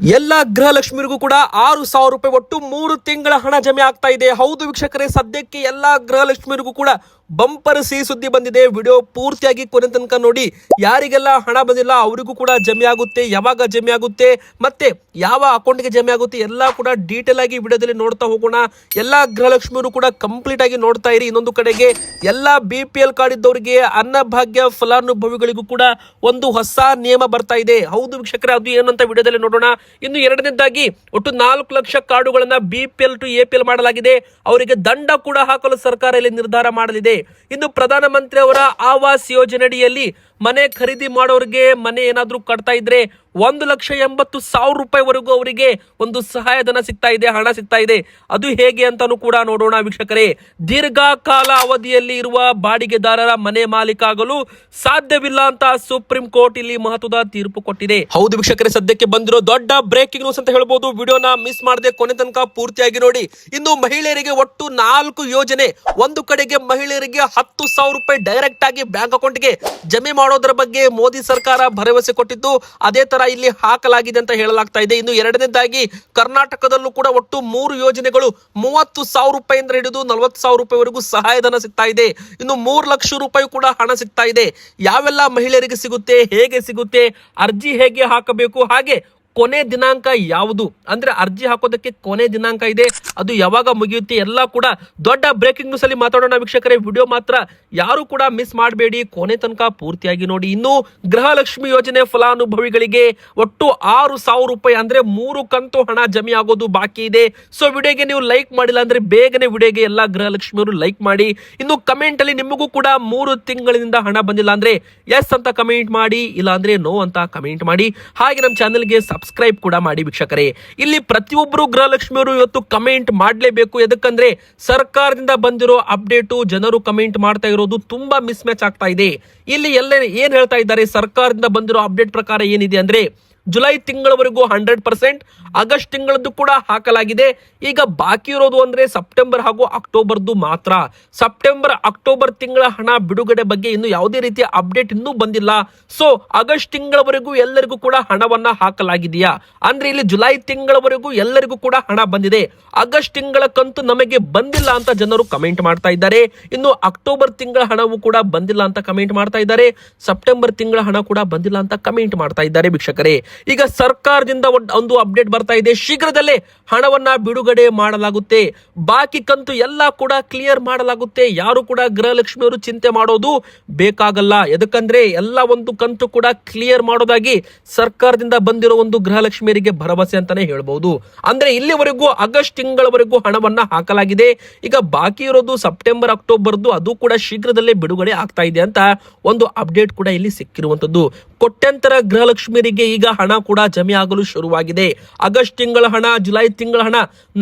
ಎಲ್ಲ ಗೃಹಲಕ್ಷ್ಮಿರಿಗೂ ಕೂಡ ಆರು ಸಾವಿರ ರೂಪಾಯಿ ಒಟ್ಟು ಮೂರು ತಿಂಗಳ ಹಣ ಜಮೆ ಆಗ್ತಾ ಇದೆ. ಹೌದು ವೀಕ್ಷಕರೇ, ಸದ್ಯಕ್ಕೆ ಎಲ್ಲ ಗೃಹಲಕ್ಷ್ಮಿರಿಗೂ ಕೂಡ ಬಂಪರ್ ಸಿಹಿ ಸುದ್ದಿ ಬಂದಿದೆ. ವಿಡಿಯೋ ಪೂರ್ತಿಯಾಗಿ ಕೊನೆ ತನಕ ನೋಡಿ. ಯಾರಿಗೆಲ್ಲ ಹಣ ಬಂದಿಲ್ಲ ಅವರಿಗೂ ಕೂಡ ಜಮೆ ಆಗುತ್ತೆ. ಯಾವಾಗ ಜಮೆ ಆಗುತ್ತೆ, ಮತ್ತೆ ಯಾವ ಅಕೌಂಟ್ಗೆ ಜಮೆ ಆಗುತ್ತೆ ಎಲ್ಲ ಕೂಡ ಡೀಟೇಲ್ ಆಗಿ ವಿಡಿಯೋದಲ್ಲಿ ನೋಡ್ತಾ ಹೋಗೋಣ. ಎಲ್ಲಾ ಗೃಹಲಕ್ಷ್ಮಿಯರು ಕೂಡ ಕಂಪ್ಲೀಟ್ ಆಗಿ ನೋಡ್ತಾ ಇರಿ. ಇನ್ನೊಂದು ಕಡೆಗೆ ಎಲ್ಲಾ ಬಿ ಪಿ ಎಲ್ ಕಾರ್ಡ್ ಇದ್ದವರಿಗೆ ಅನ್ನಭಾಗ್ಯ ಫಲಾನುಭವಿಗಳಿಗೂ ಕೂಡ ಒಂದು ಹೊಸ ನಿಯಮ ಬರ್ತಾ ಇದೆ. ಹೌದು ವೀಕ್ಷಕರೇ, ಅದು ಏನಂತ ವಿಡಿಯೋದಲ್ಲಿ ನೋಡೋಣ. ಇನ್ನು ಎರಡನೇದಾಗಿ ಒಟ್ಟು ನಾಲ್ಕು ಲಕ್ಷ ಕಾರ್ಡುಗಳನ್ನ B P L to A P L ಮಾಡಲಾಗಿದೆ. ಅವರಿಗೆ ದಂಡ ಕೂಡ ಹಾಕಲು ಸರ್ಕಾರ ಇಲ್ಲಿ ನಿರ್ಧಾರ ಮಾಡಲಿದೆ. ಇನ್ನು ಪ್ರಧಾನಮಂತ್ರಿ ಅವರ ಆವಾಸ್ ಯೋಜನೆಯಡಿಯಲ್ಲಿ ಮನೆ ಖರೀದಿ ಮಾಡೋರಿಗೆ ಮನೆ ಏನಾದರೂ ಕಟ್ತಾ ಇದ್ರೆ ಒಂದು ಲಕ್ಷ ಎಂಬತ್ತು ಸಾವಿರ ರೂಪಾಯಿವರೆಗೂ ಅವರಿಗೆ ಒಂದು ಸಹಾಯಧನ ಸಿಗ್ತಾ ಇದೆ, ಹಣ ಸಿಗ್ತಾ ಇದೆ. ಅದು ಹೇಗೆ ಅಂತಾನು ಕೂಡ ನೋಡೋಣ ವೀಕ್ಷಕರೇ. ದೀರ್ಘಕಾಲ ಅವಧಿಯಲ್ಲಿ ಇರುವ ಬಾಡಿಗೆದಾರರ ಮನೆ ಮಾಲೀಕ ಆಗಲು ಸಾಧ್ಯವಿಲ್ಲ ಅಂತ ಸುಪ್ರೀಂ ಕೋರ್ಟ್ ಇಲ್ಲಿ ಮಹತ್ವದ ತೀರ್ಪು ಕೊಟ್ಟಿದೆ. ಹೌದು ವೀಕ್ಷಕರೇ, ಸದ್ಯಕ್ಕೆ ಬಂದಿರೋ ದೊಡ್ಡ ಬ್ರೇಕಿಂಗ್ ನ್ಯೂಸ್ ಅಂತ ಹೇಳ್ಬೋದು. ವಿಡಿಯೋನ ಮಿಸ್ ಮಾಡದೆ ಕೊನೆ ತನಕ ಪೂರ್ತಿಯಾಗಿ ನೋಡಿ. ಇನ್ನು ಮಹಿಳೆಯರಿಗೆ ಒಟ್ಟು ನಾಲ್ಕು ಯೋಜನೆ. ಒಂದು ಕಡೆಗೆ ಮಹಿಳೆಯರಿಗೆ ಹತ್ತು ಸಾವಿರ ರೂಪಾಯಿ ಡೈರೆಕ್ಟ್ ಆಗಿ ಬ್ಯಾಂಕ್ ಅಕೌಂಟ್ಗೆ ಜಮೆ ಮಾಡೋದ್ರ ಬಗ್ಗೆ ಮೋದಿ ಸರ್ಕಾರ ಭರವಸೆ ಕೊಟ್ಟಿದ್ದು ಅದೇ ತರ ಇಲ್ಲಿ ಹಾಕಲಾಗಿದೆ ಅಂತ ಹೇಳಲಾಗ್ತಾ ಇದೆ. ಇನ್ನು ಎರಡನೇದಾಗಿ ಕರ್ನಾಟಕದಲ್ಲೂ ಕೂಡ ಒಟ್ಟು ಮೂರು ಯೋಜನೆಗಳು ಮೂವತ್ತು ಸಾವಿರ ರೂಪಾಯಿಂದ ಹಿಡಿದು ನಲವತ್ತು ಸಾವಿರ ರೂಪಾಯಿವರೆಗೂ ಸಹಾಯಧನ ಸಿಗ್ತಾ ಇದೆ. ಇನ್ನು ಮೂರು ಲಕ್ಷ ರೂಪಾಯಿ ಕೂಡ ಹಣ ಸಿಗ್ತಾ ಇದೆ. ಯಾವೆಲ್ಲ ಮಹಿಳೆಯರಿಗೆ ಸಿಗುತ್ತೆ, ಹೇಗೆ ಸಿಗುತ್ತೆ, ಅರ್ಜಿ ಹೇಗೆ ಹಾಕಬೇಕು, ಹಾಗೆ ಕೊನೆ ದಿನಾಂಕ ಯಾವುದು? ಅಂದ್ರೆ ಅರ್ಜಿ ಹಾಕೋದಕ್ಕೆ ಕೊನೆ ದಿನಾಂಕ ಇದೆ. ಅದು ಯಾವಾಗ ಮುಗಿಯುತ್ತೆ? ಎಲ್ಲ ಕೂಡ ದೊಡ್ಡ ಬ್ರೇಕಿಂಗ್ ನ್ಯೂಸ್ ಅಲ್ಲಿ ಮಾತಾಡೋಣ ವೀಕ್ಷಕರೇ. ವಿಡಿಯೋ ಮಾತ್ರ ಯಾರು ಕೂಡ ಮಿಸ್ ಮಾಡಬೇಡಿ. ಕೊನೆ ತನಕ ಪೂರ್ತಿಯಾಗಿ ನೋಡಿ. ಇನ್ನು ಗೃಹಲಕ್ಷ್ಮಿ ಯೋಜನೆ ಫಲಾನುಭವಿಗಳಿಗೆ ಒಟ್ಟು ಆರು ಸಾವಿರ ರೂಪಾಯಿ ಅಂದ್ರೆ ಮೂರು ಕಂತು ಹಣ ಜಮೆ ಆಗೋದು ಬಾಕಿ ಇದೆ. ಸೊ ವಿಡಿಯೋಗೆ ನೀವು ಲೈಕ್ ಮಾಡಿಲ್ಲ ಅಂದ್ರೆ ಬೇಗನೆ ವಿಡಿಯೋಗೆ ಎಲ್ಲ ಗೃಹಲಕ್ಷ್ಮಿಯವರು ಲೈಕ್ ಮಾಡಿ. ಇನ್ನು ಕಮೆಂಟ್ ಅಲ್ಲಿ ನಿಮಗೂ ಕೂಡ ಮೂರು ತಿಂಗಳಿಂದ ಹಣ ಬಂದಿಲ್ಲ ಅಂದ್ರೆ ಎಸ್ ಅಂತ ಕಮೆಂಟ್ ಮಾಡಿ ಇಲ್ಲ ಅಂದ್ರೆ ನೋ ಅಂತ ಕಮೆಂಟ್ ಮಾಡಿ. ಹಾಗೆ ನಮ್ಮ ಚಾನೆಲ್ಗೆ ಸಬ್ಸ್ಕ್ರೈಬ್ ಕೂಡ ಮಾಡಿ ವೀಕ್ಷಕರೇ. ಇಲ್ಲಿ ಪ್ರತಿಯೊಬ್ಬರು ಗೃಹಲಕ್ಷ್ಮಿಯವರು ಇವತ್ತು ಕಮೆಂಟ್ ಮಾಡಲೇಬೇಕು. ಎದಕ್ಕಂದ್ರೆ ಸರ್ಕಾರದಿಂದ ಬಂದಿರೋ ಅಪ್ಡೇಟು ಜನರು ಕಮೆಂಟ್ ಮಾಡ್ತಾ ಇರೋದು ತುಂಬಾ ಮಿಸ್ ಮ್ಯಾಚ್ ಆಗ್ತಾ ಇದೆ. ಇಲ್ಲಿ ಎಲ್ಲ ಏನ್ ಹೇಳ್ತಾ ಇದ್ದಾರೆ? ಸರ್ಕಾರದಿಂದ ಬಂದಿರೋ ಅಪ್ಡೇಟ್ ಪ್ರಕಾರ ಏನಿದೆ ಅಂದ್ರೆ ಜುಲೈ ತಿಂಗಳವರೆಗೂ ಹಂಡ್ರೆಡ್ ಪರ್ಸೆಂಟ್ ಆಗಸ್ಟ್ ತಿಂಗಳದ್ದು ಕೂಡ ಹಾಕಲಾಗಿದೆ. ಈಗ ಬಾಕಿ ಇರೋದು ಅಂದ್ರೆ ಸೆಪ್ಟೆಂಬರ್ ಹಾಗೂ ಅಕ್ಟೋಬರ್ದು ಮಾತ್ರ. ಸೆಪ್ಟೆಂಬರ್, ಅಕ್ಟೋಬರ್ ತಿಂಗಳ ಹಣ ಬಿಡುಗಡೆ ಬಗ್ಗೆ ಇನ್ನು ಯಾವುದೇ ರೀತಿಯ ಅಪ್ಡೇಟ್ ಇನ್ನೂ ಬಂದಿಲ್ಲ. ಸೊ, ಆಗಸ್ಟ್ ತಿಂಗಳವರೆಗೂ ಎಲ್ಲರಿಗೂ ಕೂಡ ಹಣವನ್ನ ಹಾಕಲಾಗಿದೆಯಾ? ಅಂದ್ರೆ ಇಲ್ಲಿ ಜುಲೈ ತಿಂಗಳವರೆಗೂ ಎಲ್ಲರಿಗೂ ಕೂಡ ಹಣ ಬಂದಿದೆ. ಆಗಸ್ಟ್ ತಿಂಗಳ ಕಂತು ನಮಗೆ ಬಂದಿಲ್ಲ ಅಂತ ಜನರು ಕಮೆಂಟ್ ಮಾಡ್ತಾ ಇದ್ದಾರೆ. ಇನ್ನು ಅಕ್ಟೋಬರ್ ತಿಂಗಳ ಹಣವು ಕೂಡ ಬಂದಿಲ್ಲ ಅಂತ ಕಮೆಂಟ್ ಮಾಡ್ತಾ ಇದ್ದಾರೆ. ಸೆಪ್ಟೆಂಬರ್ ತಿಂಗಳ ಹಣ ಕೂಡ ಬಂದಿಲ್ಲ ಅಂತ ಕಮೆಂಟ್ ಮಾಡ್ತಾ ಇದ್ದಾರೆ ವೀಕ್ಷಕರೇ. ಈಗ ಸರ್ಕಾರದಿಂದ ಒಂದ್- ಅಪ್ಡೇಟ್ ಬರ್ತಾ ಇದೆ. ಶೀಘ್ರದಲ್ಲೇ ಹಣವನ್ನ ಬಿಡುಗಡೆ ಮಾಡಲಾಗುತ್ತೆ. ಬಾಕಿ ಕಂತು ಎಲ್ಲ ಕೂಡ ಕ್ಲಿಯರ್ ಮಾಡಲಾಗುತ್ತೆ. ಯಾರು ಕೂಡ ಗೃಹಲಕ್ಷ್ಮಿಯವರು ಚಿಂತೆ ಮಾಡೋದು ಬೇಕಾಗಲ್ಲ. ಎದಕ್ಕಂದ್ರೆ ಎಲ್ಲ ಒಂದು ಕಂತು ಕೂಡ ಕ್ಲಿಯರ್ ಮಾಡೋದಾಗಿ ಸರ್ಕಾರದಿಂದ ಬಂದಿರೋ ಒಂದು ಗೃಹಲಕ್ಷ್ಮಿಯರಿಗೆ ಭರವಸೆ ಅಂತಾನೆ ಹೇಳ್ಬಹುದು ಅಂದ್ರೆ ಇಲ್ಲಿವರೆಗೂ, ಆಗಸ್ಟ್ ತಿಂಗಳವರೆಗೂ ಹಣವನ್ನ ಹಾಕಲಾಗಿದೆ. ಈಗ ಬಾಕಿ ಇರೋದು ಸೆಪ್ಟೆಂಬರ್, ಅಕ್ಟೋಬರ್ದು, ಅದು ಕೂಡ ಶೀಘ್ರದಲ್ಲೇ ಬಿಡುಗಡೆ ಆಗ್ತಾ ಇದೆ ಅಂತ ಒಂದು ಅಪ್ಡೇಟ್ ಕೂಡ ಇಲ್ಲಿ ಸಿಕ್ಕಿರುವಂತದ್ದು. ಕೊಟ್ಟಂತರ ಗೃಹಲಕ್ಷ್ಮಿಯರಿಗೆ ಈಗ ಹಣ ಕೂಡ ಜಮೆ ಆಗಲು ಶುರುವಾಗಿದೆ. ಆಗಸ್ಟ್ ತಿಂಗಳ ಹಣ, ಜುಲೈ ತಿಂಗಳ ಹಣ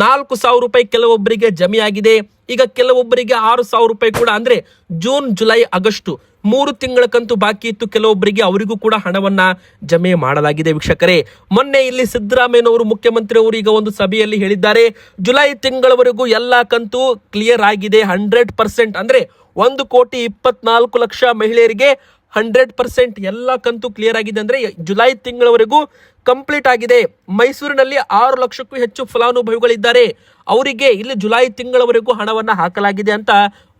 ನಾಲ್ಕು ಸಾವಿರ ರೂಪಾಯಿ ಕೆಲವೊಬ್ಬರಿಗೆ ಜಮೆಯಾಗಿದೆ. ಈಗ ಕೆಲವೊಬ್ಬರಿಗೆ ಆರು ಸಾವಿರ ರೂಪಾಯಿ ಕೂಡ ಅಂದ್ರೆ ಜೂನ್, ಜುಲೈ, ಆಗಸ್ಟ್ ಮೂರು ತಿಂಗಳ ಕಂತು ಬಾಕಿ ಇತ್ತು. ಕೆಲವೊಬ್ಬರಿಗೆ ಅವರಿಗೂ ಕೂಡ ಹಣವನ್ನ ಜಮೆ ಮಾಡಲಾಗಿದೆ ವೀಕ್ಷಕರೇ. ಮೊನ್ನೆ ಇಲ್ಲಿ ಸಿದ್ದರಾಮಯ್ಯನವರು ಮುಖ್ಯಮಂತ್ರಿ ಅವರು ಈಗ ಒಂದು ಸಭೆಯಲ್ಲಿ ಹೇಳಿದ್ದಾರೆ. ಜುಲೈ ತಿಂಗಳವರೆಗೂ ಎಲ್ಲಾ ಕಂತು ಕ್ಲಿಯರ್ ಆಗಿದೆ. ಹಂಡ್ರೆಡ್ ಪರ್ಸೆಂಟ್ ಅಂದ್ರೆ ಒಂದು ಕೋಟಿ ಇಪ್ಪತ್ನಾಲ್ಕು ಲಕ್ಷ ಮಹಿಳೆಯರಿಗೆ ಹಂಡ್ರೆಡ್ ಪರ್ಸೆಂಟ್ ಎಲ್ಲ ಕಂತು ಕ್ಲಿಯರ್ ಆಗಿದೆ ಅಂದ್ರೆ ಜುಲೈ ತಿಂಗಳವರೆಗೂ ಕಂಪ್ಲೀಟ್ ಆಗಿದೆ. ಮೈಸೂರಿನಲ್ಲಿ ಆರು ಲಕ್ಷಕ್ಕೂ ಹೆಚ್ಚು ಫಲಾನುಭವಿಗಳಿದ್ದಾರೆ. ಅವರಿಗೆ ಇಲ್ಲಿ ಜುಲೈ ತಿಂಗಳವರೆಗೂ ಹಣವನ್ನ ಹಾಕಲಾಗಿದೆ ಅಂತ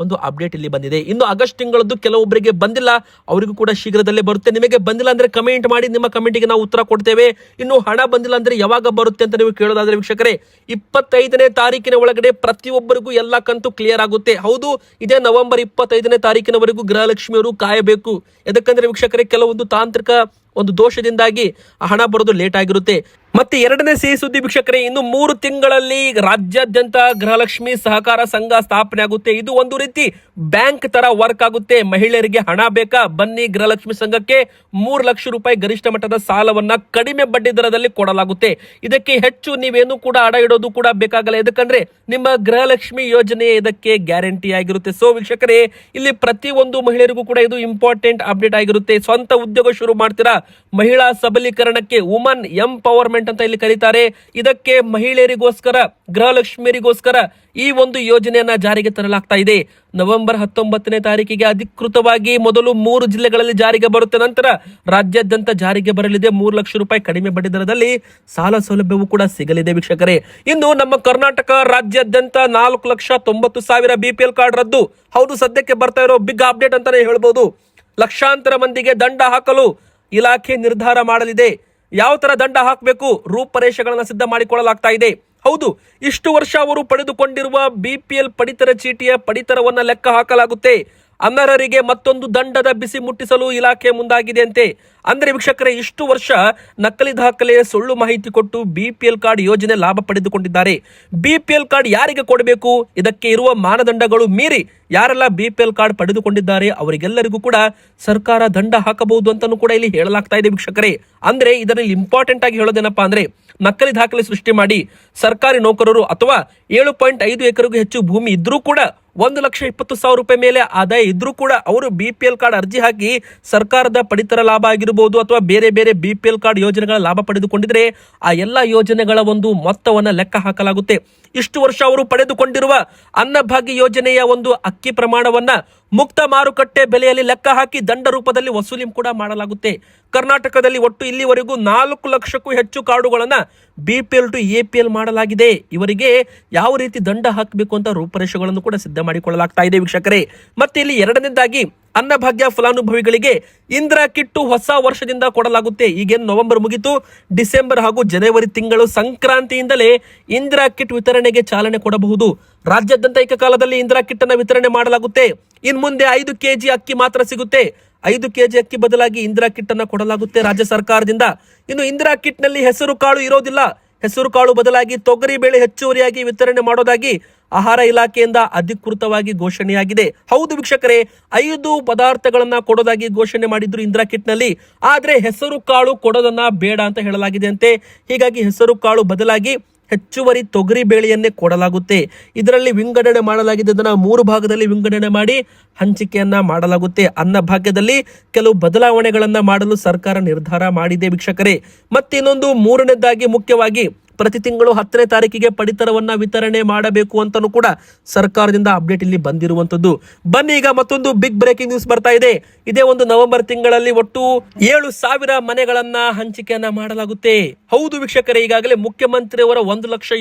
ಒಂದು ಅಪ್ಡೇಟ್ ಇಲ್ಲಿ ಬಂದಿದೆ. ಇನ್ನು ಆಗಸ್ಟ್ ತಿಂಗಳದ್ದು ಕೆಲವೊಬ್ಬರಿಗೆ ಬಂದಿಲ್ಲ. ಅವರಿಗೂ ಕೂಡ ಶೀಘ್ರದಲ್ಲೇ ಬರುತ್ತೆ. ನಿಮಗೆ ಬಂದಿಲ್ಲ ಅಂದ್ರೆ ಕಮೆಂಟ್ ಮಾಡಿ. ನಿಮ್ಮ ಕಮೆಂಟಿಗೆ ನಾವು ಉತ್ತರ ಕೊಡ್ತೇವೆ. ಇನ್ನು ಹಣ ಬಂದಿಲ್ಲ ಅಂದ್ರೆ ಯಾವಾಗ ಬರುತ್ತೆ ಅಂತ ನೀವು ಕೇಳೋದಾದ್ರೆ ವೀಕ್ಷಕರೇ, ಇಪ್ಪತ್ತೈದನೇ ತಾರೀಕಿನ ಒಳಗಡೆ ಪ್ರತಿಯೊಬ್ಬರಿಗೂ ಎಲ್ಲ ಕಂತು ಕ್ಲಿಯರ್ ಆಗುತ್ತೆ. ಹೌದು, ಇದೇ ನವೆಂಬರ್ ಇಪ್ಪತ್ತೈದನೇ ತಾರೀಕಿನವರೆಗೂ ಗೃಹಲಕ್ಷ್ಮಿಯವರು ಕಾಯಬೇಕು. ಯಾಕಂದ್ರೆ ವೀಕ್ಷಕರೇ, ಕೆಲವೊಂದು ತಾಂತ್ರಿಕ ಒಂದು ದೋಷದಿಂದಾಗಿ ಹಣ ಬರೋದು ಲೇಟ್ ಆಗಿರುತ್ತೆ. ಮತ್ತೆ ಎರಡನೇ ಸಿಹಿ ಸುದ್ದಿ ವೀಕ್ಷಕರೇ, ಇನ್ನು ಮೂರು ತಿಂಗಳಲ್ಲಿ ರಾಜ್ಯಾದ್ಯಂತ ಗೃಹಲಕ್ಷ್ಮಿ ಸಹಕಾರ ಸಂಘ ಸ್ಥಾಪನೆ ಆಗುತ್ತೆ. ಇದು ಒಂದು ರೀತಿ ಬ್ಯಾಂಕ್ ತರ ವರ್ಕ್ ಆಗುತ್ತೆ. ಮಹಿಳೆಯರಿಗೆ ಹಣ ಬೇಕಾ? ಬನ್ನಿ ಗೃಹಲಕ್ಷ್ಮಿ ಸಂಘಕ್ಕೆ ಮೂರು ಲಕ್ಷ ರೂಪಾಯಿ ಗರಿಷ್ಠ ಮಟ್ಟದ ಸಾಲವನ್ನ ಕಡಿಮೆ ಬಡ್ಡಿ ದರದಲ್ಲಿ ಕೊಡಲಾಗುತ್ತೆ. ಇದಕ್ಕೆ ಹೆಚ್ಚು ನೀವೇನು ಕೂಡ ಅಡ ಇಡೋದು ಕೂಡ ಬೇಕಾಗಲ್ಲ. ಯಾಕಂದ್ರೆ ನಿಮ್ಮ ಗೃಹಲಕ್ಷ್ಮಿ ಯೋಜನೆ ಇದಕ್ಕೆ ಗ್ಯಾರಂಟಿ ಆಗಿರುತ್ತೆ. ಸೊ ವೀಕ್ಷಕರೇ, ಇಲ್ಲಿ ಪ್ರತಿ ಒಂದು ಮಹಿಳೆಯರಿಗೂ ಕೂಡ ಇದು ಇಂಪಾರ್ಟೆಂಟ್ ಅಪ್ಡೇಟ್ ಆಗಿರುತ್ತೆ. ಸ್ವಂತ ಉದ್ಯೋಗ ಶುರು ಮಾಡ್ತೀರಾ? ಮಹಿಳಾ ಸಬಲೀಕರಣಕ್ಕೆ ವುಮನ್ ಎಂಪವರ್ಮೆಂಟ್ ಅಪ್ಡೇಟ್ ಅಂತ ಇಲ್ಲಿ ಕರೀತಾರೆ. ಇದಕ್ಕೆ ಮಹಿಳೆಯರಿಗೋಸ್ಕರ, ಗೃಹಲಕ್ಷ್ಮಿಯರಿಗೋಸ್ಕರ ಈ ಒಂದು ಯೋಜನೆಯನ್ನ ಜಾರಿಗೆ ತರಲಾಗ್ತಾ ಇದೆ. ನವೆಂಬರ್ ಹತ್ತೊಂಬತ್ತನೇ ತಾರೀಕಿಗೆ ಅಧಿಕೃತವಾಗಿ ಮೊದಲು ಮೂರು ಜಿಲ್ಲೆಗಳಲ್ಲಿ ಜಾರಿಗೆ ಬರುತ್ತೆ. ನಂತರ ರಾಜ್ಯಾದ್ಯಂತ ಜಾರಿಗೆ ಬರಲಿದೆ. ಮೂರು ಲಕ್ಷ ರೂಪಾಯಿ ಕಡಿಮೆ ಬಡ್ಡಿ ದರದಲ್ಲಿ ಸಾಲ ಸೌಲಭ್ಯವೂ ಕೂಡ ಸಿಗಲಿದೆ ವೀಕ್ಷಕರೇ. ಇನ್ನು ನಮ್ಮ ಕರ್ನಾಟಕ ರಾಜ್ಯಾದ್ಯಂತ ನಾಲ್ಕು ಲಕ್ಷ ತೊಂಬತ್ತು ಸಾವಿರ ಬಿಪಿಎಲ್ ಕಾರ್ಡ್ ರದ್ದು. ಹೌದು, ಸದ್ಯಕ್ಕೆ ಬರ್ತಾ ಇರೋ ಬಿಗ್ ಅಪ್ಡೇಟ್ ಅಂತಾನೆ ಹೇಳ್ಬೋದು. ಲಕ್ಷಾಂತರ ಮಂದಿಗೆ ದಂಡ ಹಾಕಲು ಇಲಾಖೆ ನಿರ್ಧಾರ ಮಾಡಲಿದೆ. ಯಾವ ತರ ದಂಡ ಹಾಕಬೇಕು? ರೂಪರೇಷೆಗಳನ್ನ ಸಿದ್ಧ ಮಾಡಿಕೊಳ್ಳಲಾಗ್ತಾ ಇದೆ. ಹೌದು, ಇಷ್ಟು ವರ್ಷ ಅವರು ಪಡೆದುಕೊಂಡಿರುವ ಬಿಪಿಎಲ್ ಪಡಿತರ ಚೀಟಿಯ ಪಡಿತರವನ್ನು ಲೆಕ್ಕ ಹಾಕಲಾಗುತ್ತೆ. ಅನರ್ಹರಿಗೆ ಮತ್ತೊಂದು ದಂಡದ ಬಿಸಿ ಮುಟ್ಟಿಸಲು ಇಲಾಖೆ ಮುಂದಾಗಿದೆ ಅಂತೆ ಅಂದ್ರೆ ವೀಕ್ಷಕರೇ, ಇಷ್ಟು ವರ್ಷ ನಕಲಿ ದಾಖಲೆ, ಸುಳ್ಳು ಮಾಹಿತಿ ಕೊಟ್ಟು ಬಿಪಿಎಲ್ ಕಾರ್ಡ್ ಯೋಜನೆ ಲಾಭ ಪಡೆದುಕೊಂಡಿದ್ದಾರೆ. ಬಿಪಿಎಲ್ ಕಾರ್ಡ್ ಯಾರಿಗೆ ಕೊಡಬೇಕು? ಇದಕ್ಕೆ ಇರುವ ಮಾನದಂಡಗಳು ಮೀರಿ ಯಾರೆಲ್ಲ ಬಿಪಿಎಲ್ ಕಾರ್ಡ್ ಪಡೆದುಕೊಂಡಿದ್ದಾರೆ, ಅವರಿಗೆಲ್ಲರಿಗೂ ಕೂಡ ಸರ್ಕಾರ ದಂಡ ಹಾಕಬಹುದು ಅಂತಾನೂ ಕೂಡ ಇಲ್ಲಿ ಹೇಳಲಾಗ್ತಾ ಇದೆ ವೀಕ್ಷಕರೇ. ಅಂದ್ರೆ ಇದರಲ್ಲಿ ಇಂಪಾರ್ಟೆಂಟ್ ಆಗಿ ಹೇಳೋದೇನಪ್ಪಾ ಅಂದ್ರೆ, ನಕಲಿ ದಾಖಲೆ ಸೃಷ್ಟಿ ಮಾಡಿ ಸರ್ಕಾರಿ ನೌಕರರು ಅಥವಾ ಏಳು ಪಾಯಿಂಟ್ ಐದು ಎಕರೆಗೂ ಹೆಚ್ಚು ಭೂಮಿ ಇದ್ರೂ ಕೂಡ ಒಂದು ಲಕ್ಷ ಇಪ್ಪತ್ತು ಸಾವಿರ ರೂಪಾಯಿ ಮೇಲೆ ಆದಾಯ ಇದ್ರೂ ಕೂಡ ಅವರು ಬಿಪಿಎಲ್ ಕಾರ್ಡ್ ಅರ್ಜಿ ಹಾಕಿ ಸರ್ಕಾರದ ಪಡಿತರ ಲಾಭ ಆಗಿರಬಹುದು ಅಥವಾ ಬೇರೆ ಬೇರೆ ಬಿ ಕಾರ್ಡ್ ಯೋಜನೆಗಳ ಲಾಭ ಪಡೆದುಕೊಂಡಿದ್ರೆ ಆ ಎಲ್ಲ ಯೋಜನೆಗಳ ಒಂದು ಮೊತ್ತವನ್ನು ಲೆಕ್ಕ ಹಾಕಲಾಗುತ್ತೆ. ಇಷ್ಟು ವರ್ಷ ಅವರು ಪಡೆದುಕೊಂಡಿರುವ ಅನ್ನಭಾಗ್ಯ ಯೋಜನೆಯ ಒಂದು ಅಕ್ಕಿ ಪ್ರಮಾಣವನ್ನ ಮುಕ್ತ ಮಾರುಕಟ್ಟೆ ಬೆಲೆಯಲ್ಲಿ ಲೆಕ್ಕ ಹಾಕಿ ದಂಡ ರೂಪದಲ್ಲಿ ವಸೂಲಿ ಕೂಡ ಮಾಡಲಾಗುತ್ತೆ. ಕರ್ನಾಟಕದಲ್ಲಿ ಒಟ್ಟು ಇಲ್ಲಿವರೆಗೂ ನಾಲ್ಕು ಲಕ್ಷಕ್ಕೂ ಹೆಚ್ಚು ಕಾರ್ಡುಗಳನ್ನು B P L to A P L ಮಾಡಲಾಗಿದೆ. ಇವರಿಗೆ ಯಾವ ರೀತಿ ದಂಡ ಹಾಕಬೇಕು ಅಂತ ರೂಪರೇಷೆಗಳನ್ನು ಕೂಡ ಸಿದ್ಧ ಮಾಡಿಕೊಳ್ಳಲಾಗ್ತಾ ಇದೆ ವೀಕ್ಷಕರೇ. ಮತ್ತೆ ಇಲ್ಲಿ ಎರಡನೇದಾಗಿ ಅನ್ನಭಾಗ್ಯ ಫಲಾನುಭವಿಗಳಿಗೆ ಇಂದಿರಾ ಕಿಟ್ಟು ಹೊಸ ವರ್ಷದಿಂದ ಕೊಡಲಾಗುತ್ತೆ. ಈಗೇನು ನವೆಂಬರ್ ಮುಗಿತು. ಡಿಸೆಂಬರ್ ಹಾಗೂ ಜನವರಿ ತಿಂಗಳು ಸಂಕ್ರಾಂತಿಯಿಂದಲೇ ಇಂದಿರಾ ಕಿಟ್ ವಿತರಣೆಗೆ ಚಾಲನೆ ಕೊಡಬಹುದು. ರಾಜ್ಯಾದ್ಯಂತ ಏಕಕಾಲದಲ್ಲಿ ಇಂದಿರಾ ಕಿಟ್ ಅನ್ನ ವಿತರಣೆ ಮಾಡಲಾಗುತ್ತೆ. ಇನ್ ಮುಂದೆ ಐದು ಕೆಜಿ ಅಕ್ಕಿ ಮಾತ್ರ ಸಿಗುತ್ತೆ. ಐದು ಕೆಜಿ ಅಕ್ಕಿ ಬದಲಾಗಿ ಇಂದಿರಾ ಕಿಟ್ ಅನ್ನು ಕೊಡಲಾಗುತ್ತೆ ರಾಜ್ಯ ಸರ್ಕಾರದಿಂದ. ಇನ್ನು ಇಂದಿರಾ ಕಿಟ್ನಲ್ಲಿ ಹೆಸರು ಕಾಳು ಇರೋದಿಲ್ಲ. ಹೆಸರು ಕಾಳು ಬದಲಾಗಿ ತೊಗರಿ ಬೇಳೆ ಹೆಚ್ಚುವರಿಯಾಗಿ ವಿತರಣೆ ಮಾಡೋದಾಗಿ ಆಹಾರ ಇಲಾಖೆಯಿಂದ ಅಧಿಕೃತವಾಗಿ ಘೋಷಣೆಯಾಗಿದೆ. ಹೌದು ವೀಕ್ಷಕರೇ, ಐದು ಪದಾರ್ಥಗಳನ್ನ ಕೊಡೋದಾಗಿ ಘೋಷಣೆ ಮಾಡಿದ್ರು ಇಂದಿರಾ ಕಿಟ್ನಲ್ಲಿ ಆದ್ರೆ ಹೆಸರು ಕಾಳು ಕೊಡೋದನ್ನ ಬೇಡ ಅಂತ ಹೇಳಲಾಗಿದೆ ಅಂತೆ ಹೀಗಾಗಿ ಹೆಸರು ಕಾಳು ಬದಲಾಗಿ ಹೆಚ್ಚುವರಿ ತೊಗರಿ ಬೇಳೆಯನ್ನೇ ಕೊಡಲಾಗುತ್ತೆ. ಇದರಲ್ಲಿ ವಿಂಗಡಣೆ ಮಾಡಲಾಗಿದೆ. ಇದನ್ನ ಮೂರು ಭಾಗದಲ್ಲಿ ವಿಂಗಡಣೆ ಮಾಡಿ ಹಂಚಿಕೆಯನ್ನ ಮಾಡಲಾಗುತ್ತೆ. ಅನ್ನ ಭಾಗ್ಯದಲ್ಲಿ ಕೆಲವು ಬದಲಾವಣೆಗಳನ್ನು ಮಾಡಲು ಸರ್ಕಾರ ನಿರ್ಧಾರ ಮಾಡಿದೆ ವೀಕ್ಷಕರೇ. ಮತ್ತಿನ್ನೊಂದು ಮೂರನೇದಾಗಿ ಮುಖ್ಯವಾಗಿ ಪ್ರತಿ ತಿಂಗಳು ಹತ್ತನೇ ತಾರೀಕಿಗೆ ಪಡಿತರವನ್ನ ವಿತರಣೆ ಮಾಡಬೇಕು ಅಂತಲೂ ಕೂಡ ಸರ್ಕಾರದಿಂದ ಅಪ್ಡೇಟ್ ಇಲ್ಲಿ ಬಂದಿರುವಂತದ್ದು ಬನ್ನಿ ಈಗ ಮತ್ತೊಂದು ಬಿಗ್ ಬ್ರೇಕಿಂಗ್ ನ್ಯೂಸ್ ಬರ್ತಾ ಇದೆ. ಇದೇ ಒಂದು ನವೆಂಬರ್ ತಿಂಗಳಲ್ಲಿ ಒಟ್ಟು ಏಳು ಸಾವಿರ ಮನೆಗಳನ್ನ ಹಂಚಿಕೆಯನ್ನ ಮಾಡಲಾಗುತ್ತೆ. ಹೌದು ವೀಕ್ಷಕರೇ, ಈಗಾಗಲೇ ಮುಖ್ಯಮಂತ್ರಿಯವರ ಒಂದು ಲಕ್ಷ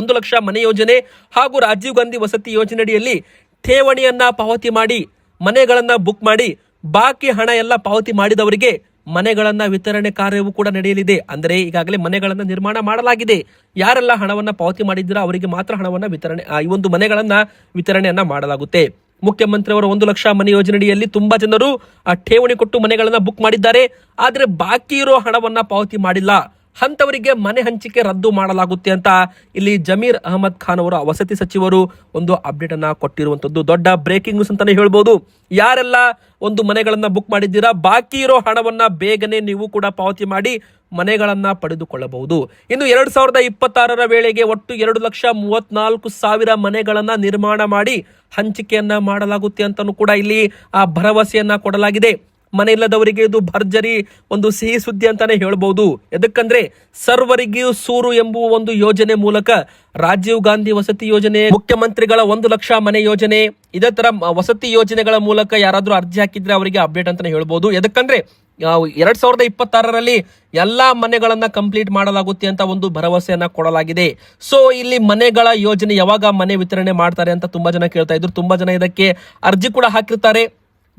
ಒಂದು ಲಕ್ಷ ಮನೆ ಯೋಜನೆ ಹಾಗೂ ರಾಜೀವ್ ಗಾಂಧಿ ವಸತಿ ಯೋಜನೆಯಡಿಯಲ್ಲಿ ಠೇವಣಿಯನ್ನ ಪಾವತಿ ಮಾಡಿ, ಮನೆಗಳನ್ನ ಬುಕ್ ಮಾಡಿ, ಬಾಕಿ ಹಣ ಎಲ್ಲ ಪಾವತಿ ಮಾಡಿದವರಿಗೆ ಮನೆಗಳನ್ನ ವಿತರಣೆ ಕಾರ್ಯವೂ ಕೂಡ ನಡೆಯಲಿದೆ. ಅಂದರೆ ಈಗಾಗಲೇ ಮನೆಗಳನ್ನ ನಿರ್ಮಾಣ ಮಾಡಲಾಗಿದೆ. ಯಾರೆಲ್ಲ ಹಣವನ್ನ ಪಾವತಿ ಮಾಡಿದ್ದೀರಾ ಅವರಿಗೆ ಮಾತ್ರ ಹಣವನ್ನ ವಿತರಣೆ ಈ ಒಂದು ಮನೆಗಳನ್ನ ವಿತರಣೆಯನ್ನ ಮಾಡಲಾಗುತ್ತೆ. ಮುಖ್ಯಮಂತ್ರಿಯವರ ಒಂದು ಲಕ್ಷ ಮನೆ ಯೋಜನೆಯಡಿಯಲ್ಲಿ ತುಂಬಾ ಜನರು ಠೇವಣಿ ಕೊಟ್ಟು ಮನೆಗಳನ್ನ ಬುಕ್ ಮಾಡಿದ್ದಾರೆ. ಆದರೆ ಬಾಕಿ ಇರೋ ಹಣವನ್ನ ಪಾವತಿ ಮಾಡಿಲ್ಲ. ಅಂತವರಿಗೆ ಮನೆ ಹಂಚಿಕೆ ರದ್ದು ಮಾಡಲಾಗುತ್ತೆ ಅಂತ ಇಲ್ಲಿ ಜಮೀರ್ ಅಹಮದ್ ಖಾನ್ ಅವರ ವಸತಿ ಸಚಿವರು ಒಂದು ಅಪ್ಡೇಟ್ ಅನ್ನ ಕೊಟ್ಟಿರುವಂತದ್ದು. ದೊಡ್ಡ ಬ್ರೇಕಿಂಗ್ ನ್ಯೂಸ್ ಅಂತಾನೆ ಹೇಳ್ಬೋದು. ಯಾರೆಲ್ಲ ಒಂದು ಮನೆಗಳನ್ನ ಬುಕ್ ಮಾಡಿದ್ದೀರಾ, ಬಾಕಿ ಇರೋ ಹಣವನ್ನ ಬೇಗನೆ ನೀವು ಕೂಡ ಪಾವತಿ ಮಾಡಿ ಮನೆಗಳನ್ನ ಪಡೆದುಕೊಳ್ಳಬಹುದು. ಇನ್ನು ಎರಡ್ ಸಾವಿರದ ಇಪ್ಪತ್ತಾರರ ವೇಳೆಗೆ ಒಟ್ಟು ಎರಡು ಲಕ್ಷ ಮೂವತ್ನಾಲ್ಕು ಸಾವಿರ ಮನೆಗಳನ್ನ ನಿರ್ಮಾಣ ಮಾಡಿ ಹಂಚಿಕೆಯನ್ನ ಮಾಡಲಾಗುತ್ತೆ ಅಂತಲೂ ಕೂಡ ಇಲ್ಲಿ ಆ ಭರವಸೆಯನ್ನ ಕೊಡಲಾಗಿದೆ. ಮನೆ ಇಲ್ಲದವರಿಗೆ ಇದು ಭರ್ಜರಿ, ಒಂದು ಸಿಹಿ ಸುದ್ದಿ ಅಂತಾನೆ ಹೇಳ್ಬೋದು. ಎದಕ್ಕಂದ್ರೆ ಸರ್ವರಿಗೂ ಸೂರು ಎಂಬುವ ಒಂದು ಯೋಜನೆ ಮೂಲಕ ರಾಜೀವ್ ಗಾಂಧಿ ವಸತಿ ಯೋಜನೆ, ಮುಖ್ಯಮಂತ್ರಿಗಳ ಒಂದು ಲಕ್ಷ ಮನೆ ಯೋಜನೆ, ಇದೇ ತರ ವಸತಿ ಯೋಜನೆಗಳ ಮೂಲಕ ಯಾರಾದ್ರೂ ಅರ್ಜಿ ಹಾಕಿದ್ರೆ ಅವರಿಗೆ ಅಪ್ಡೇಟ್ ಅಂತಾನೆ ಹೇಳ್ಬೋದು. ಎದಕ್ಕಂದ್ರೆ ಎರಡ್ ಸಾವಿರದ ಇಪ್ಪತ್ತಾರರಲ್ಲಿ ಎಲ್ಲಾ ಮನೆಗಳನ್ನ ಕಂಪ್ಲೀಟ್ ಮಾಡಲಾಗುತ್ತೆ ಅಂತ ಒಂದು ಭರವಸೆಯನ್ನ ಕೊಡಲಾಗಿದೆ. ಸೊ ಇಲ್ಲಿ ಮನೆಗಳ ಯೋಜನೆ ಯಾವಾಗ ಮನೆ ವಿತರಣೆ ಮಾಡ್ತಾರೆ ಅಂತ ತುಂಬಾ ಜನ ಕೇಳ್ತಾ ಇದ್ರು. ತುಂಬಾ ಜನ ಇದಕ್ಕೆ ಅರ್ಜಿ ಕೂಡ ಹಾಕಿರ್ತಾರೆ.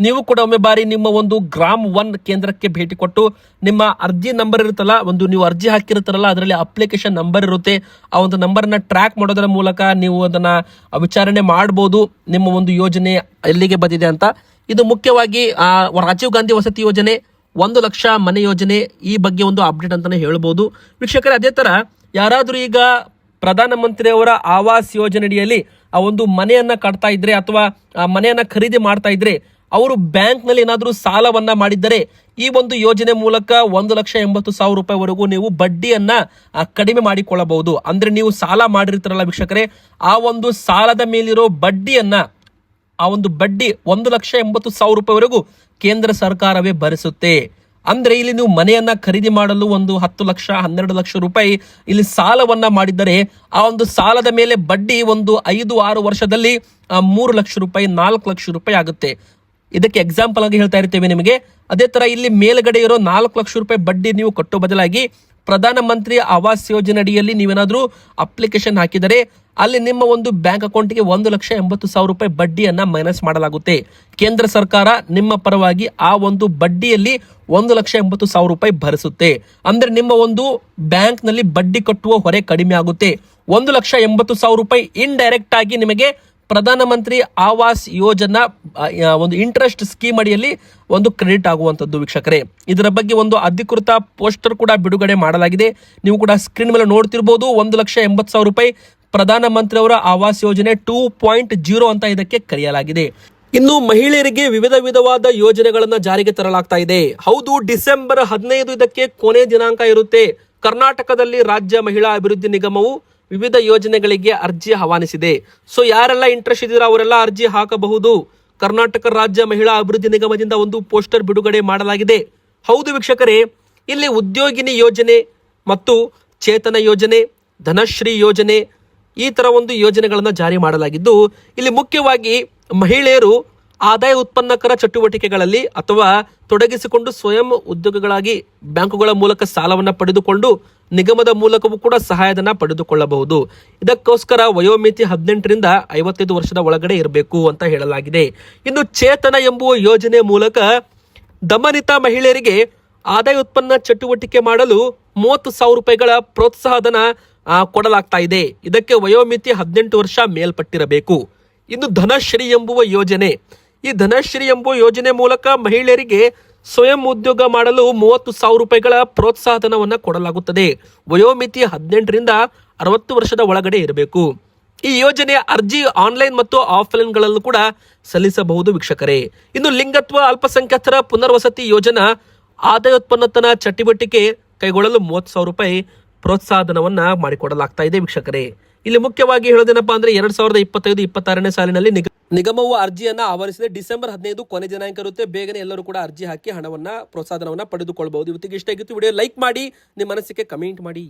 ನೀವು ಕೂಡ ಒಮ್ಮೆ ಬಾರಿ ನಿಮ್ಮ ಒಂದು ಗ್ರಾಮ್ ಒನ್ ಕೇಂದ್ರಕ್ಕೆ ಭೇಟಿ ಕೊಟ್ಟು ನಿಮ್ಮ ಅರ್ಜಿ ನಂಬರ್ ಇರುತ್ತಲ್ಲ, ಒಂದು ನೀವು ಅರ್ಜಿ ಹಾಕಿರ್ತಾರಲ್ಲ ಅದರಲ್ಲಿ ಅಪ್ಲಿಕೇಶನ್ ನಂಬರ್ ಇರುತ್ತೆ. ಆ ಒಂದು ನಂಬರ್ನ ಟ್ರ್ಯಾಕ್ ಮಾಡೋದರ ಮೂಲಕ ನೀವು ಅದನ್ನ ವಿಚಾರಣೆ ಮಾಡ್ಬೋದು. ನಿಮ್ಮ ಒಂದು ಯೋಜನೆ ಎಲ್ಲಿಗೆ ಬಂದಿದೆ ಅಂತ. ಇದು ಮುಖ್ಯವಾಗಿ ರಾಜೀವ್ ಗಾಂಧಿ ವಸತಿ ಯೋಜನೆ, ಒಂದು ಲಕ್ಷ ಮನೆ ಯೋಜನೆ ಈ ಬಗ್ಗೆ ಒಂದು ಅಪ್ಡೇಟ್ ಅಂತಾನೆ ಹೇಳ್ಬೋದು. ವೀಕ್ಷಕರೇ, ಅದೇ ತರ ಯಾರಾದರೂ ಈಗ ಪ್ರಧಾನಮಂತ್ರಿಯವರ ಆವಾಸ್ ಯೋಜನೆಯಡಿಯಲ್ಲಿ ಆ ಒಂದು ಮನೆಯನ್ನ ಕಟ್ತಾ ಇದ್ರೆ ಅಥವಾ ಆ ಮನೆಯನ್ನ ಖರೀದಿ ಮಾಡ್ತಾ ಇದ್ರೆ ಅವರು ಬ್ಯಾಂಕ್ನಲ್ಲಿ ಏನಾದರೂ ಸಾಲವನ್ನ ಮಾಡಿದ್ದರೆ ಈ ಒಂದು ಯೋಜನೆ ಮೂಲಕ ಒಂದು ಲಕ್ಷ ಎಂಬತ್ತು ಸಾವಿರ ರೂಪಾಯಿವರೆಗೂ ನೀವು ಬಡ್ಡಿಯನ್ನ ಕಡಿಮೆ ಮಾಡಿಕೊಳ್ಳಬಹುದು. ಅಂದ್ರೆ ನೀವು ಸಾಲ ಮಾಡಿರ್ತಾರಲ್ಲ ವೀಕ್ಷಕರೇ, ಆ ಒಂದು ಸಾಲದ ಮೇಲಿರೋ ಬಡ್ಡಿಯನ್ನ, ಆ ಒಂದು ಬಡ್ಡಿ ಒಂದು ಲಕ್ಷ ಎಂಬತ್ತು ಸಾವಿರ ರೂಪಾಯಿವರೆಗೂ ಕೇಂದ್ರ ಸರ್ಕಾರವೇ ಭರಿಸುತ್ತೆ. ಅಂದ್ರೆ ಇಲ್ಲಿ ನೀವು ಮನೆಯನ್ನ ಖರೀದಿ ಮಾಡಲು ಒಂದು ಹತ್ತು ಲಕ್ಷ, ಹನ್ನೆರಡು ಲಕ್ಷ ರೂಪಾಯಿ ಇಲ್ಲಿ ಸಾಲವನ್ನ ಮಾಡಿದ್ದರೆ, ಆ ಒಂದು ಸಾಲದ ಮೇಲೆ ಬಡ್ಡಿ ಒಂದು ಐದು ಆರು ವರ್ಷದಲ್ಲಿ ಮೂರು ಲಕ್ಷ ರೂಪಾಯಿ, ನಾಲ್ಕು ಲಕ್ಷ ರೂಪಾಯಿ ಆಗುತ್ತೆ. ಇದಕ್ಕೆ ಎಕ್ಸಾಂಪಲ್ ಆಗಿ ಹೇಳ್ತಾ ಇರ್ತೇವೆ ನಿಮಗೆ. ಅದೇ ತರ ಇಲ್ಲಿ ಮೇಲ್ಗಡೆ ಇರೋ ನಾಲ್ಕು ಲಕ್ಷ ರೂಪಾಯಿ ಬಡ್ಡಿ ನೀವು ಕಟ್ಟೋ ಬದಲಾಗಿ ಪ್ರಧಾನ ಮಂತ್ರಿ ಆವಾಸ್ ಯೋಜನೆ ಅಡಿಯಲ್ಲಿ ನೀವೇನಾದರೂ ಅಪ್ಲಿಕೇಶನ್ ಹಾಕಿದರೆ ಅಲ್ಲಿ ನಿಮ್ಮ ಒಂದು ಬ್ಯಾಂಕ್ ಅಕೌಂಟ್ಗೆ ಒಂದು ಲಕ್ಷ ಎಂಬತ್ತು ಸಾವಿರ ರೂಪಾಯಿ ಬಡ್ಡಿಯನ್ನು ಮೈನಸ್ ಮಾಡಲಾಗುತ್ತೆ. ಕೇಂದ್ರ ಸರ್ಕಾರ ನಿಮ್ಮ ಪರವಾಗಿ ಆ ಒಂದು ಬಡ್ಡಿಯಲ್ಲಿ ಒಂದು ಲಕ್ಷ ಎಂಬತ್ತು ಸಾವಿರ ರೂಪಾಯಿ ಭರಿಸುತ್ತೆ. ಅಂದ್ರೆ ನಿಮ್ಮ ಒಂದು ಬ್ಯಾಂಕ್ನಲ್ಲಿ ಬಡ್ಡಿ ಕಟ್ಟುವ ಹೊರೆ ಕಡಿಮೆ ಆಗುತ್ತೆ. ಒಂದು ಲಕ್ಷ ಎಂಬತ್ತು ಸಾವಿರ ರೂಪಾಯಿ ಇನ್ಡೈರೆಕ್ಟ್ ಆಗಿ ನಿಮಗೆ ಪ್ರಧಾನಮಂತ್ರಿ ಆವಾಸ್ ಯೋಜನಾ ಒಂದು ಇಂಟ್ರೆಸ್ಟ್ ಸ್ಕೀಮ್ ಅಡಿಯಲ್ಲಿ ಒಂದು ಕ್ರೆಡಿಟ್ ಆಗುವಂಥದ್ದು ವೀಕ್ಷಕರೇ. ಇದರ ಬಗ್ಗೆ ಒಂದು ಅಧಿಕೃತ ಪೋಸ್ಟರ್ ಕೂಡ ಬಿಡುಗಡೆ ಮಾಡಲಾಗಿದೆ. ನೀವು ಕೂಡ ಸ್ಕ್ರೀನ್ ಮೇಲೆ ನೋಡ್ತಿರ್ಬೋದು, ಒಂದು ಲಕ್ಷ ಎಂಬತ್ತು ಸಾವಿರ ರೂಪಾಯಿ ಪ್ರಧಾನಮಂತ್ರಿ ಅವರ ಆವಾಸ್ ಯೋಜನೆ ಟೂ ಪಾಯಿಂಟ್ ಜೀರೋ ಅಂತ ಇದಕ್ಕೆ ಕರೆಯಲಾಗಿದೆ. ಇನ್ನು ಮಹಿಳೆಯರಿಗೆ ವಿವಿಧ ವಿಧವಾದ ಯೋಜನೆಗಳನ್ನು ಜಾರಿಗೆ ತರಲಾಗ್ತಾ ಇದೆ. ಹೌದು, ಡಿಸೆಂಬರ್ ಹದಿನೈದು ಇದಕ್ಕೆ ಕೊನೆ ದಿನಾಂಕ ಇರುತ್ತೆ. ಕರ್ನಾಟಕದಲ್ಲಿ ರಾಜ್ಯ ಮಹಿಳಾ ಅಭಿವೃದ್ಧಿ ನಿಗಮವು ವಿವಿಧ ಯೋಜನೆಗಳಿಗೆ ಅರ್ಜಿ ಆಹ್ವಾನಿಸಿದೆ. ಸೊ ಯಾರೆಲ್ಲ ಇಂಟ್ರೆಸ್ಟ್ ಇದ್ದೀರಾ ಅವರೆಲ್ಲ ಅರ್ಜಿ ಹಾಕಬಹುದು. ಕರ್ನಾಟಕ ರಾಜ್ಯ ಮಹಿಳಾ ಅಭಿವೃದ್ಧಿ ನಿಗಮದಿಂದ ಒಂದು ಪೋಸ್ಟರ್ ಬಿಡುಗಡೆ ಮಾಡಲಾಗಿದೆ. ಹೌದು ವೀಕ್ಷಕರೇ, ಇಲ್ಲಿ ಉದ್ಯೋಗಿನಿ ಯೋಜನೆ ಮತ್ತು ಚೇತನ ಯೋಜನೆ, ಧನಶ್ರೀ ಯೋಜನೆ ಈ ತರ ಒಂದು ಯೋಜನೆಗಳನ್ನು ಜಾರಿ ಮಾಡಲಾಗಿದ್ದು, ಇಲ್ಲಿ ಮುಖ್ಯವಾಗಿ ಮಹಿಳೆಯರು ಆದಾಯ ಉತ್ಪನ್ನಕರ ಚಟುವಟಿಕೆಗಳಲ್ಲಿ ಅಥವಾ ತೊಡಗಿಸಿಕೊಂಡು ಸ್ವಯಂ ಉದ್ಯೋಗಗಳಾಗಿ ಬ್ಯಾಂಕುಗಳ ಮೂಲಕ ಸಾಲವನ್ನು ಪಡೆದುಕೊಂಡು ನಿಗಮದ ಮೂಲಕವೂ ಕೂಡ ಸಹಾಯಧನ ಪಡೆದುಕೊಳ್ಳಬಹುದು. ಇದಕ್ಕೋಸ್ಕರ ವಯೋಮಿತಿ ಹದಿನೆಂಟರಿಂದ ಐವತ್ತೈದು ವರ್ಷದ ಒಳಗಡೆ ಇರಬೇಕು ಅಂತ ಹೇಳಲಾಗಿದೆ. ಇನ್ನು ಚೇತನ ಎಂಬುವ ಯೋಜನೆ ಮೂಲಕ ದಮನಿತ ಮಹಿಳೆಯರಿಗೆ ಆದಾಯ ಉತ್ಪನ್ನ ಚಟುವಟಿಕೆ ಮಾಡಲು ಮೂವತ್ತು ಸಾವಿರ ರೂಪಾಯಿಗಳ ಪ್ರೋತ್ಸಾಹಧನ ಕೊಡಲಾಗ್ತಾ ಇದೆ. ಇದಕ್ಕೆ ವಯೋಮಿತಿ ಹದಿನೆಂಟು ವರ್ಷ ಮೇಲ್ಪಟ್ಟಿರಬೇಕು. ಇನ್ನು ಧನಶ್ರೀ ಎಂಬುವ ಯೋಜನೆ ಈ ಧನಶ್ರೀ ಎಂಬ ಯೋಜನೆ ಮೂಲಕ ಮಹಿಳೆಯರಿಗೆ ಸ್ವಯಂ ಉದ್ಯೋಗ ಮಾಡಲು ಮೂವತ್ತು ಸಾವಿರ ರೂಪಾಯಿಗಳ ಪ್ರೋತ್ಸಾಹಧನವನ್ನು ಕೊಡಲಾಗುತ್ತದೆ. ವಯೋಮಿತಿ ಹದಿನೆಂಟರಿಂದ ಅರವತ್ತು ವರ್ಷದ ಒಳಗಡೆ ಇರಬೇಕು. ಈ ಯೋಜನೆಯ ಅರ್ಜಿ ಆನ್ಲೈನ್ ಮತ್ತು ಆಫ್ಲೈನ್ಗಳಲ್ಲೂ ಕೂಡ ಸಲ್ಲಿಸಬಹುದು ವೀಕ್ಷಕರೇ. ಇನ್ನು ಲಿಂಗತ್ವ, ಅಲ್ಪಸಂಖ್ಯಾತರ ಪುನರ್ವಸತಿ ಯೋಜನಾ ಆದಾಯೋತ್ಪನ್ನತನ ಚಟುವಟಿಕೆ ಕೈಗೊಳ್ಳಲು ಮೂವತ್ತು ಸಾವಿರ ರೂಪಾಯಿ ಪ್ರೋತ್ಸಾಹಧನವನ್ನು ಮಾಡಿಕೊಡಲಾಗ್ತಾ ಇದೆ ವೀಕ್ಷಕರೇ. ಇಲ್ಲಿ ಮುಖ್ಯವಾಗಿ ಹೇಳೋದೇನಪ್ಪ ಅಂದ್ರೆ ಎರಡ್ ಸಾವಿರದ ಇಪ್ಪತ್ತೈದು, ಇಪ್ಪತ್ತಾರನೇ ಸಾಲಿನಲ್ಲಿ ನಿಗ- ನಿಗಮವು ಅರ್ಜಿಯನ್ನ ಆವರಿಸಿದೆ. ಡಿಸೆಂಬರ್ ಹದಿನೈದು ಕೊನೆ ದಿನಾಂಕ ಇರುತ್ತೆ. ಬೇಗನೆ ಎಲ್ಲರೂ ಕೂಡ ಅರ್ಜಿ ಹಾಕಿ ಹಣವನ್ನ ಪ್ರೋತ್ಸಾಹನವನ್ನ ಪಡೆದುಕೊಳ್ಳಬಹುದು ಇವತ್ತಿಗೆ ಇಷ್ಟ ಆಗಿತ್ತು. ವಿಡಿಯೋ ಲೈಕ್ ಮಾಡಿ, ನಿಮ್ಮ ಮನಸ್ಸಿಗೆ ಕಮೆಂಟ್ ಮಾಡಿ.